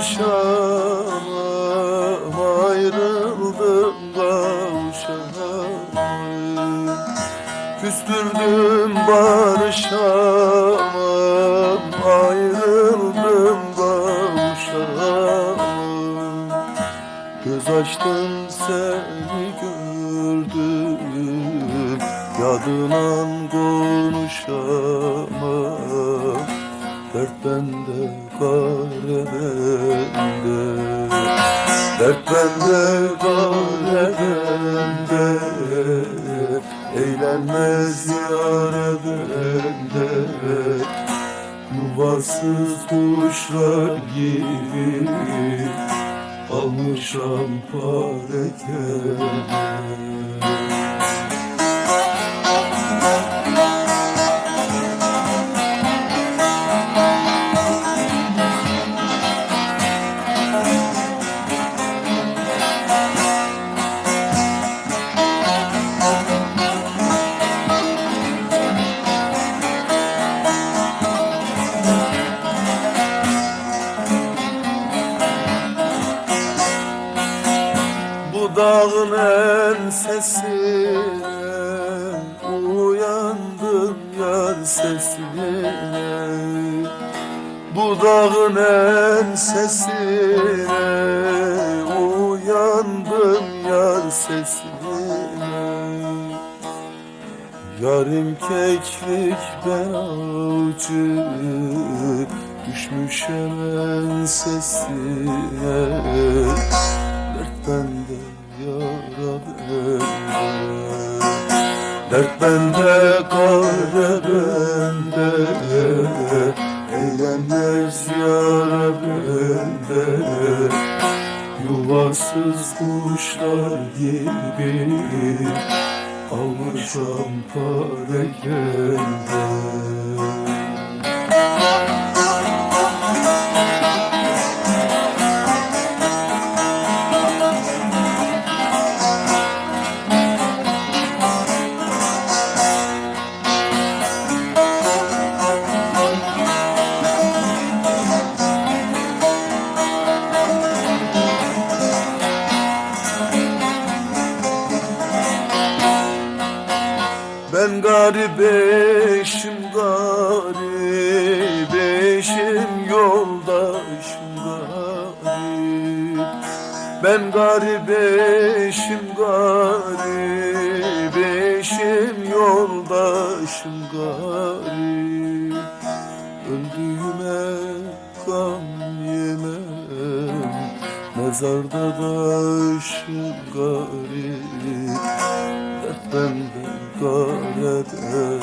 barışamam Ayrıldım kavuşamam Küstürdüm barışamam Ayrıldım kavuşamam Göz açtım seni gördüm Yadından konuşamam Dert bende, kare bende. Dert bende, kare bende. Eğlenmez yare bende. Yuvasız kuşlar gibi Almışam pare Bu dağın en sesine Uyandım yar sesine Bu dağın en sesine Uyandım yar sesine Yarım keklik ben avcı Düşmüşem en sesine Dert Dert bende kare bende. Eğlenmez yara bende. Yuvasız kuşlar gibi Almışam pare kendime Ben garip eşim garip eşim yoldaşım garip. Ben garip eşim garip eşim yoldaşım garip. Öldüğüme gam yemem Mezarda başım garip. Dert bende kare bende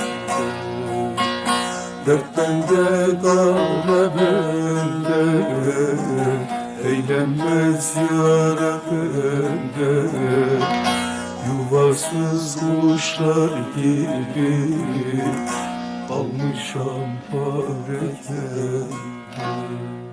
Dert bende kare bende Eğlenmez yara bende. Yuvasız kuşlar gibi Almışam pare kendime